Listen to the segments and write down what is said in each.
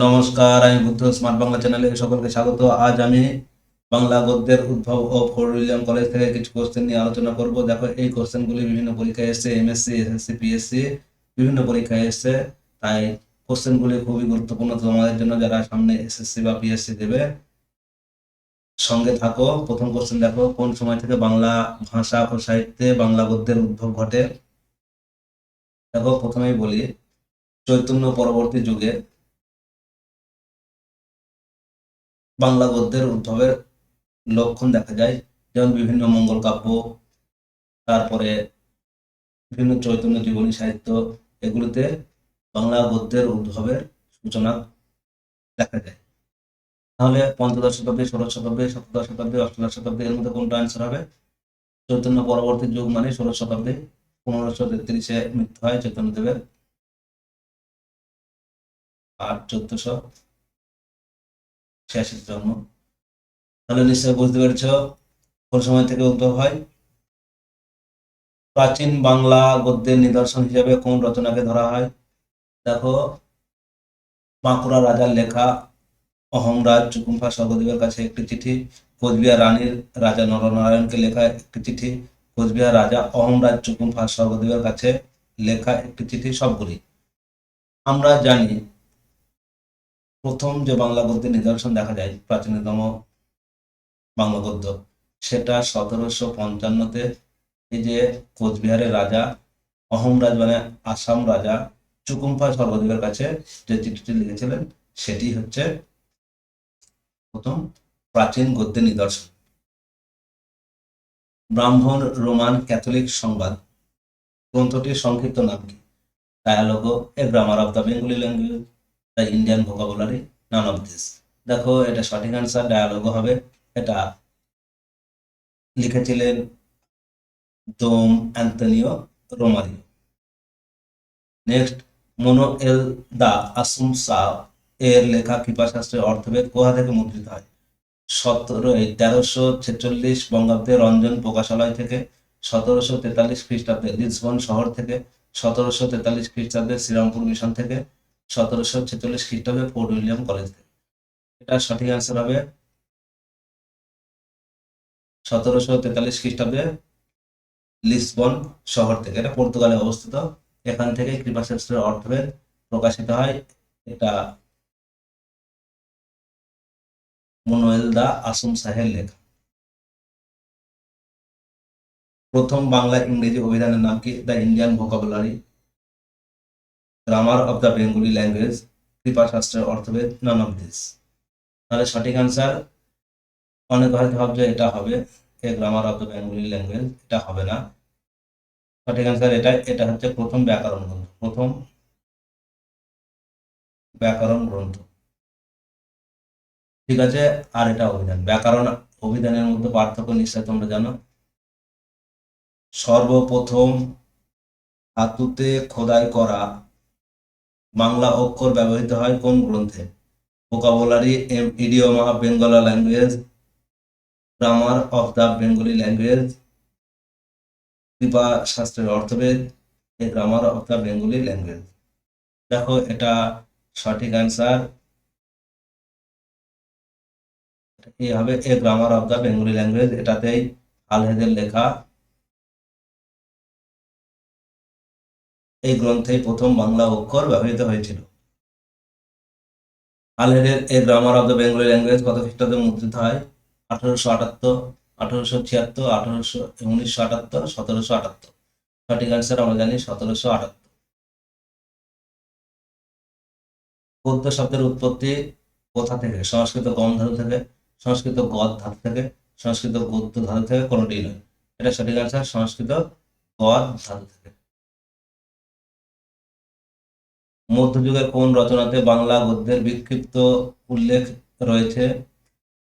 নমস্কার, আমি বুদ্ধ স্মার্ট বাংলা চ্যানেলে সকলকে স্বাগত। আজ আমি বাংলা গদ্যের উদ্ভব ও ফোর্ট উইলিয়াম কলেজ থেকে কিছু কোশ্চেন নিয়ে আলোচনা করব। দেখো, এই কোশ্চেনগুলি বিভিন্ন পরীক্ষায় এসেছে এমএসসি এসএসসি পিএসসি বিভিন্ন পরীক্ষায় এসেছে। তাই কোশ্চেনগুলি খুবই গুরুত্বপূর্ণ। তোমাদের জন্য যারা সামনে এসএসসি বা পিএসসি দেবে, সঙ্গে থাকো। প্রথম কোশ্চেন দেখো, কোন সময় থেকে বাংলা ভাষা ও সাহিত্যে বাংলা গদ্যের উদ্ভব ঘটে? দেখো, প্রথমেই বলি, চৈতন্য পরবর্তী যুগে বাংলা গদ্যের উদ্ভবের লক্ষণ দেখা যায়। যেমন বিভিন্ন মঙ্গল কাব্য, তারপরে বিভিন্ন চৈতন্য জীবনী সাহিত্য, এগুলিতে বাংলা গদ্যের উদ্ভবের সূচনা দেখা যায়। তাহলে পঞ্চদশ শতাব্দী, ষোড়শ শতাব্দী, সপ্তদশ শতাব্দী, অষ্টাদশ শতাব্দী, এর মধ্যে কোনটা আনসার হবে? চৈতন্য পরবর্তী যুগ মানে ষোড়শ শতাব্দী, পনেরোশো তেত্রিশে মৃত্যু হয় চৈতন্যদেবের আর চোদ্দশো ছিয়াশি জন্ম তাহলে নিশ্চয়ই বুঝতে পেরেছ কোন সময় থেকে উদ্ভব হয়। প্রাচীন বাংলা গদ্যের নিদর্শন হিসেবে কোন রচনাকে ধরা হয়? দেখো, বাঁকুড়া রাজার লেখা অহংরাজ চুকুম্ফা স্বর্গদেবের কাছে একটি চিঠি, কোচবিহার রানীর রাজা নরনারায়ণকে লেখা একটি চিঠি, কোচবিহার রাজা অহংরাজ চুকুম্ফা স্বর্গদেবের কাছে লেখা একটি চিঠি, সবগুলি। আমরা জানি প্রথম যে বাংলা গদ্যের নিদর্শন দেখা যায়, প্রাচীনতম বাংলা গদ্য, সেটা সতেরোশো পঞ্চান্নতে এই যে কোচবিহারের রাজা অহমরাজ মানে আসাম রাজা চুকুম্ফা স্বর্গদেবের কাছে যে চিঠিটি লিখেছিলেন, সেটি হচ্ছে প্রথম প্রাচীন গদ্যের নিদর্শন। ব্রাহ্মণ রোমান ক্যাথলিক সংবাদ। গ্রন্থটির সংক্ষিপ্ত নাম কি? ডায়ালগো a grammar of the Bengali language. The Indian vocabulary none of this দেখো, এটা সঠিক অ্যান্সার ডায়ালগো হবে। এটা লিখেছিলেন দোম অ্যান্টনিও রোমারিও। নেক্সট মনো এল দা আসুমসা এর লেখা কৃপাশাস্ত্রের অর্থভেদ কোথা থেকে মুদ্রিত হয়? সতেরো তেরোশো ছেচল্লিশ বঙ্গাব্দে রঞ্জন প্রকাশালয় থেকে, সতেরোশো তেতাল্লিশ খ্রিস্টাব্দে লিসবন শহর থেকে, সতেরোশো তেতাল্লিশ খ্রিস্টাব্দে শ্রীরামপুর মিশন থেকে সতেরোশো ছেচল্লিশ খ্রিস্টাব্দে ফোর্ট উইলিয়াম কলেজ। এটা সঠিক অ্যান্সার হবে সতেরোশো তেতাল্লিশ খ্রিস্টাব্দে লিসবন শহর থেকে। এটা পর্তুগালে অবস্থিত। এখান থেকে কৃপাশাস্ত্রের অর্থভেদ প্রকাশিত হয়। এটা মনোয়েল দা আসুম সাহের লেখা। প্রথম বাংলা ইংরেজি অভিধানের নাম কি? The Indian vocabulary. Grammar of the Bengali language কৃপাশাস্ত্রের অর্থভেদ নন অফ দিস তাহলে সঠিক অ্যান্সার অনেক হয়তো ভাবছে এটা হবে, a grammar of the Bengali language এটা হবে না। সঠিক অ্যান্সার এটা এটা হচ্ছে প্রথম ব্যাকরণ গ্রন্থ, প্রথম ব্যাকরণ গ্রন্থ। ঠিক আছে, আর এটা অভিধান। ব্যাকরণ অভিধানের মধ্যে পার্থক্য নিশ্চয় তোমরা জানো। সর্বপ্রথম ধাতুতে খোদাই করা বাংলা অক্ষর ব্যবহৃত হয় কোন গ্রন্থে? ভোকাবুলারি ইডিওমা of বেঙ্গলা language grammar of the Bengali language কৃপা শাস্ত্রের অর্থভেদ a grammar of the Bengali language দেখো, এটা সঠিক অ্যান্সার কি হবে, a grammar of the Bengali language এটাতেই আলহেদের লেখা এই গ্রন্থে প্রথম বাংলা অক্ষর ব্যবহৃত হয়েছিল। আলহেদের a grammar of the Bengali language কত খ্রিস্টাব্দে মুদ্রিত হয়? আঠারোশো আটাত্তর, আঠারোশো ছিয়াত্তর, আঠারোশো উনিশশো আটাত্তর, সতেরোশো আটাত্তর। সঠিক অ্যান্সার আমরা জানি সতেরোশো আটাত্তর। গদ্য শব্দের উৎপত্তি কোথা থেকে? সংস্কৃত গম ধাতু থেকে, সংস্কৃত গদ ধাতু থেকে, সংস্কৃত গদ্য ধাতু থেকে কোনোটি নয়। এটা সঠিক অ্যান্সার সংস্কৃত গদ ধাতু থেকে। মধ্যযুগের কোন রচনাতে বাংলা গদ্যের বিক্ষিপ্ত উল্লেখ রয়েছে?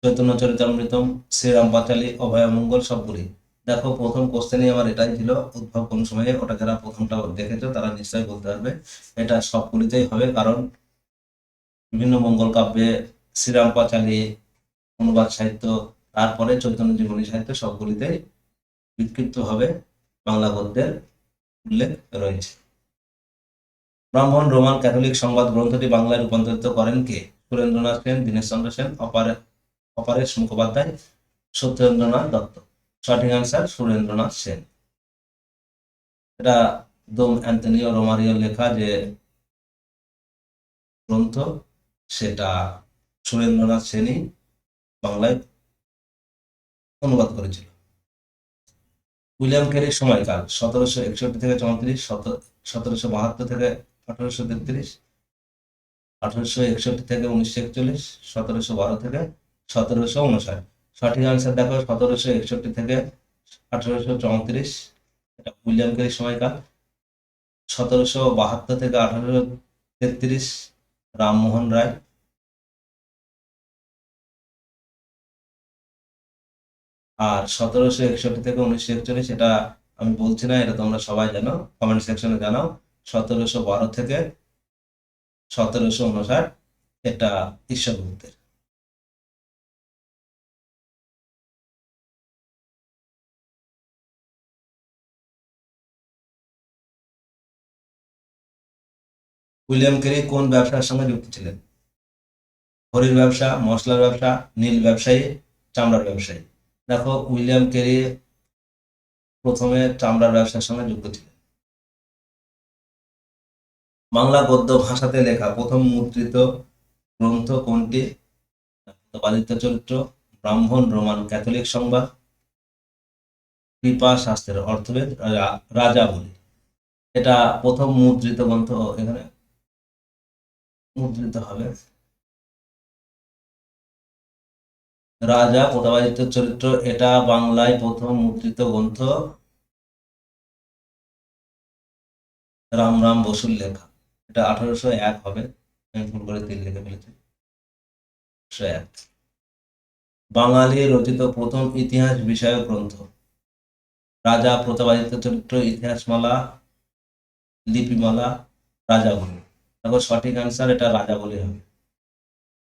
চৈতন্য চরিতামৃতম, শ্রীরাম পাঁচালী অভয়মঙ্গল সবগুলি। দেখো, প্রথম কোশ্চেনই আমার এটাই ছিল, উদ্ভব কোন সময়ে? ওটা যারা প্রথমটা দেখেছ, তারা নিশ্চয়ই বলতে পারবে, এটা সবগুলিতেই হবে, কারণ বিভিন্ন মঙ্গল কাব্যে শ্রীরাম পাঁচালী, অনুবাদ সাহিত্য, তারপরে চৈতন্য জীবনী সাহিত্য সবগুলিতেই বিক্ষিপ্তভাবে বাংলা গদ্যের উল্লেখ রয়েছে। ব্রাহ্মণ, রোমান ক্যাথলিক সংবাদ গ্রন্থটি বাংলায় রূপান্তরিত করেন কে? সুরেন্দ্রনাথ সেন দীনেশচন্দ্র সেন, অপারে অপারেশ মুখোপাধ্যায়, সত্যেন্দ্রনাথ দত্ত। সঠিক অ্যান্সার সুরেন্দ্রনাথ সেন। এটা দোম অ্যান্টনিও রোমারিও লেখা যে গ্রন্থ, সেটা সুরেন্দ্রনাথ সেনই বাংলায় অনুবাদ করেছিল। উইলিয়াম ক্যারির সময়কাল সতেরোশো একষট্টি থেকে চৌত্রিশ সতেরোশো বাহাত্তর থেকে আঠারোশো তেত্রিশ, আঠারোশো একষট্টি থেকে উনিশশো একচল্লিশ, সতেরোশো বারো থেকে সতেরোশো উনষাট। সঠিক আনসার দেখো, সতেরোশো একষট্টি থেকে আঠারোশো চৌত্রিশ। এটা উইলিয়াম ক্যারির সময়কাল। সতেরোশো বাহাত্তর থেকে আঠারোশো তেত্রিশ, রামমোহন রায়। আর সতেরোশো একষট্টি থেকে উনিশশো একচল্লিশ, এটা আমি বলছি না, এটা তোমরা সবাই জানো। কমেন্ট সেকশনে জানাও। সতেরোশো বারো থেকে সতেরোশো উনষাট এটা ঈশ্বরগুপ্তের উইলিয়াম কেরি কোন ব্যবসার সঙ্গে যুক্ত ছিলেন? ঘড়ির ব্যবসা, মশলার ব্যবসা, নীল ব্যবসায়ী, চামড়ার ব্যবসায়ী। দেখো, উইলিয়াম কেরি প্রথমে চামড়ার ব্যবসার সঙ্গে যুক্ত ছিলেন। বাংলা গদ্য ভাষাতে লেখা প্রথম মুদ্রিত গ্রন্থ কোনটি? বাদিত্য চরিত্র, ব্রাহ্মণ, রোমান ক্যাথলিক সংবাদ, কৃপা শাস্ত্রের অর্থবেদ রাজা বলি। এটা প্রথম মুদ্রিত গ্রন্থ এখানে মুদ্রিত হবে। রাজা প্রতাপাদিত্য চরিত্র, এটা বাংলায় প্রথম মুদ্রিত গ্রন্থ। রাম রাম বসুর লেখা। এটা আঠারোশো এক হবে। আমি ভুল করে তিন লিখে ফেলেছি। বাঙালি রচিত প্রথম ইতিহাস বিষয়ক গ্রন্থ। রাজা প্রতাপাদিত্য চরিত্র ইতিহাসমালা, লিপিমালা, রাজাবলী। তারপর সঠিক আনসার এটা রাজাবলী হবে।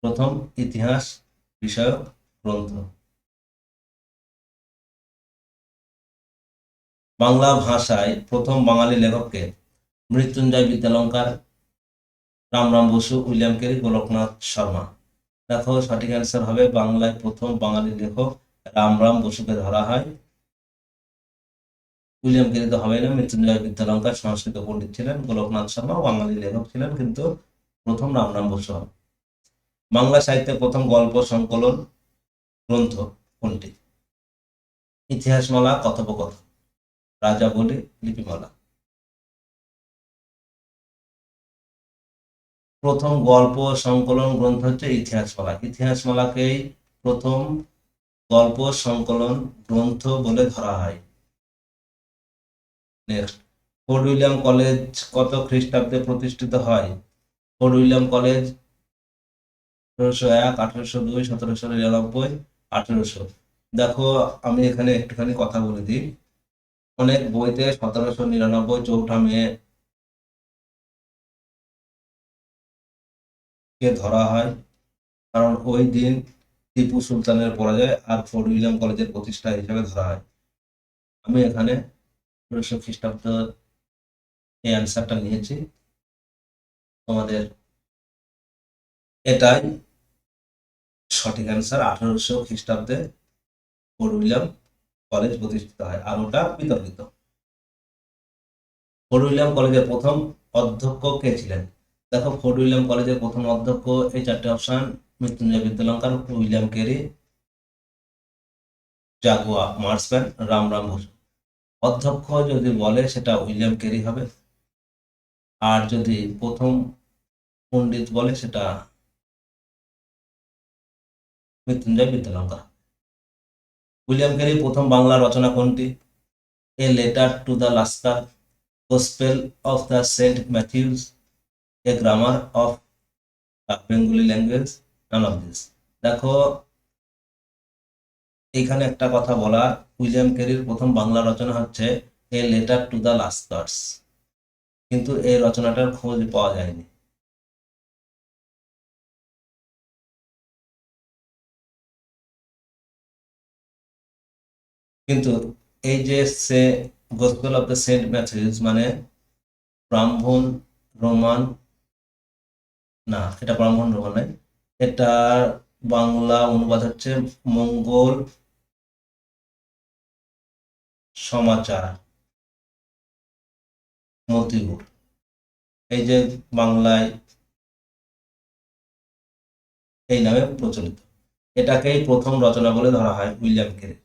প্রথম ইতিহাস বিষয়ক গ্রন্থ। বাংলা ভাষায় প্রথম বাঙালি লেখককে মৃত্যুঞ্জয় বিদ্যালঙ্কার রামরাম বসু, উইলিয়াম কেরি, গোলকনাথ শর্মা। দেখো সঠিক অ্যান্সার হবে বাংলায় প্রথম বাঙালি লেখক রামরাম বসুকে ধরা হয়। উইলিয়াম কেরি তো হবে না, মৃত্যুঞ্জয় বিদ্যালঙ্কার সংস্কৃত পণ্ডিত ছিলেন, গোলকনাথ শর্মা বাঙালি লেখক ছিলেন, কিন্তু প্রথম রামরাম বসু হবে বাংলা সাহিত্যের প্রথম গল্প সংকলন গ্রন্থ কোনটি? ইতিহাসমালা কথোপকথন। রাজা বলে লিপিমালা। প্রথম গল্প, সংকলন, গ্রন্থ হচ্ছে ইতিহাসমালা। ইতিহাসমালাকেই প্রথম গল্প, সংকলন, গ্রন্থ বলে ধরা হয়। নেক্সট। ফোর্ট উইলিয়াম কলেজ কত খ্রিস্টাব্দে প্রতিষ্ঠিত হয়? ফোর্ট উইলিয়াম কলেজ আঠারোশো এক, আঠারোশো দুই, সতেরোশো নিরানব্বই, আঠেরোশো। দেখো, আমি এখানে একটুখানি কথা বলে দিই। অনেক বইতে সতেরোশো নিরানব্বই, চৌঠা মে ধরা হয়? কারণ ওই দিন টিপু সুলতানের পরাজয় আর ফোর্ট উইলিয়াম কলেজের প্রতিষ্ঠা হিসেবে ধরা হয়। আমি এখানে আঠেরোশো খ্রিস্টাব্দ এই অ্যান্সারটা নিয়েছি। তোমাদের এটাই সঠিক অ্যান্সার আঠারোশো খ্রিস্টাব্দে ফোর্ট উইলিয়াম কলেজ প্রতিষ্ঠিত হয় আর ওটা বিতর্কিত। ফোর্ট উইলিয়াম কলেজের প্রথম অধ্যক্ষ কে ছিলেন? দেখো ফোর্ট উইলিয়াম কলেজের প্রথম অধ্যক্ষ, এই চারটে option Mrityunjay Vidyalankar William Carey জাগুয়া Marshman Ramram Basu অধ্যক্ষ যদি বলে, সেটা উইলিয়াম কেরি হবে। আর যদি প্রথম পণ্ডিত বলে, সেটা মৃত্যুঞ্জয় বিদ্যালঙ্কার। উইলিয়াম কেরি প্রথম বাংলা রচনা কোনটি? A letter to the lascar gospel of the Saint Matthews a grammar of Bengali language none of this দেখো এইখানে একটা কথা বলা উইলিয়াম ক্যারির প্রথম বাংলা রচনা হচ্ছে a letter to the lascars কিন্তু এই রচনাটার খোঁজ পাওয়া যায়নি। কিন্তু এই যে সে gospel of the Saint Matthews মানে ব্রাহ্মণ, রোমান না, এটা ব্রাহ্মণ রোমান নয়। এটা বাংলা অনুবাদ হচ্ছে মঙ্গল সমাচার মতিউর এই যে বাংলায় এই নামে প্রচলিত। এটাকেই প্রথম রচনা বলে ধরা হয় William Carey.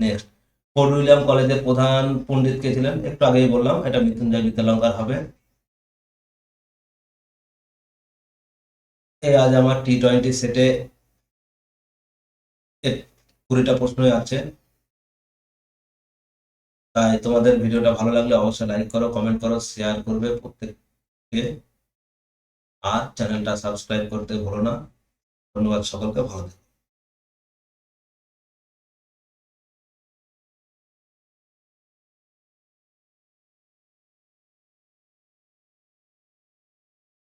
Next Fort William কলেজের প্রধান পণ্ডিত কে ছিলেন? একটু আগেই বললাম, এটা মৃত্যুঞ্জয় বিদ্যালঙ্কার হবে। আজ আমার টি টোয়েন্টি সেটে কুড়িটা প্রশ্নই আছে। তাই তোমাদের ভিডিওটা ভালো লাগলে অবশ্যই লাইক করো কমেন্ট করো শেয়ার করবে প্রত্যেককে। আর চ্যানেলটা সাবস্ক্রাইব করতে ভুলো না। ধন্যবাদ সকলকে, ভালো থেকো।